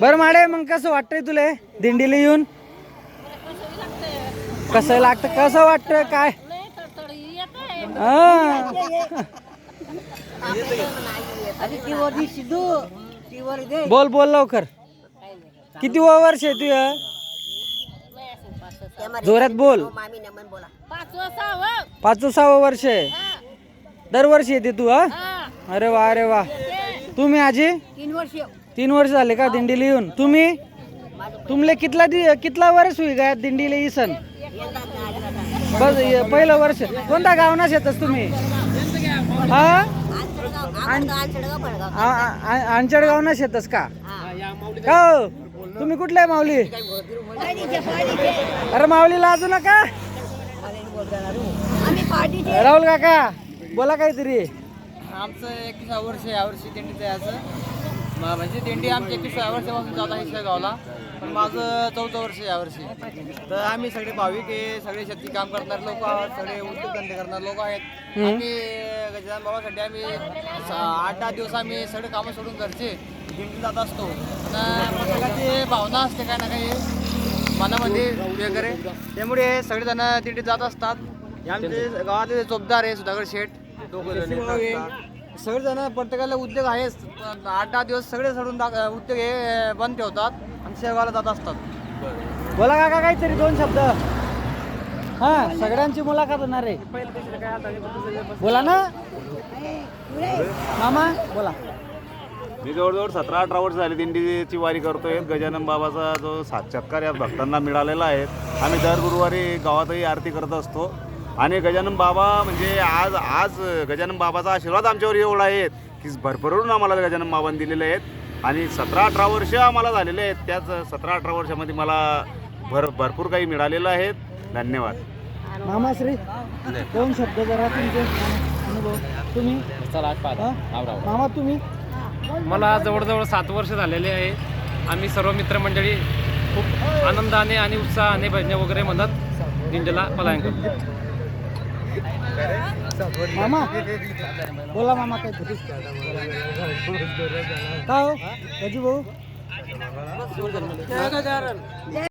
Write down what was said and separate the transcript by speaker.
Speaker 1: बरं माडे मग कसं वाटतंय तुला? दिंडीला येऊन? कसं लागतं? कसं वाटतं? काय. बोल बोल लवकर. किती वर्ष आहे तुझ? जोरात बोल. पाच सहावं वर्ष आहे. दरवर्षी येते तू हा. अरे वा अरे वा. तुम्ही आजी?
Speaker 2: तीन वर्ष.
Speaker 1: तीन वर्ष झाले का दिंडीला येऊन? तुम्ही? तुमले कितला दि कितला वर्ष होई काय दिंडीला इसन? बस हे पहिलं वर्ष. कोणता गावनाच येतस तुम्ही? हा? आंचड गावना शेतस का? का हो? तुम्ही कुठले माऊली? अरे माऊली लाजू नका राहुल काका बोला काहीतरी.
Speaker 3: आमचं एक वर्ष यावर्षी दिंडीचं याचं म- म्हणजे दिंडी आमची एकवीस वर्षापासून चालू आहे शेगावला पण माझं चौथं वर्ष यावर्षी तर आम्ही सगळे भाविक आहे सगळे शेती काम करणारे लोक आहोत सगळे उद्योगधंदे करणारे लोक आहेत. आम्ही गजानन बाबासाठी आम्ही स- आठ दहा दिवस आम्ही सगळे कामं सोडून घरचे दिंडी जात असतो. आणि प्रत्येकाची भावना असते काय ना काही. मनामध्ये वगैरे त्यामुळे सगळेजण दिंडीत जात असतात. हे आमचे गावातले चोपदार आहे सुधाकर शेठ. सगळेजण प्रत्येकाला उद्योग आहेच. पण आठ दहा दिवस सगळे सोडून दाख- उद्योग हे बंद ठेवतात आणि शेगावला जात असतात.
Speaker 1: बोला काका काहीतरी दोन शब्द. हा सगळ्यांची मुलाखत होणार आहे. बोला ना. मामा बोला.
Speaker 4: मी जवळजवळ सतरा अठरा वर्ष झाली दिंडीची वारी करतोय. गजानन बाबाचा जो साक्षात्कार या भक्तांना मिळालेला आहे. आम्ही दर गुरुवारी गावातही आरती करत असतो. आणि गजानन बाबा म्हणजे आज आज गजानन बाबाचा आशीर्वाद आमच्यावर एवढा आहे की भरभरून आम्हाला गजानन बाबांनी दिलेले आहेत. आणि सतरा अठरा वर्ष आम्हाला झालेले आहेत. त्याच सतरा अठरा वर्षामध्ये मला भर भरपूर काही मिळालेलं आहे. धन्यवाद.
Speaker 1: मामाश्री दोन शब्द जरा तुमचे. अनुभव. तुम्ही? मामा तुम्ही?
Speaker 5: मला जवळजवळ सात वर्ष झालेले आहे. आम्ही सर्व मित्रमंडळी खूप आनंदाने आणि उत्साहाने भजने वगैरे म्हणत दिंडीला पलायन करतो.
Speaker 1: मामा बोला मामा काहीतरी का हो अजू भाऊ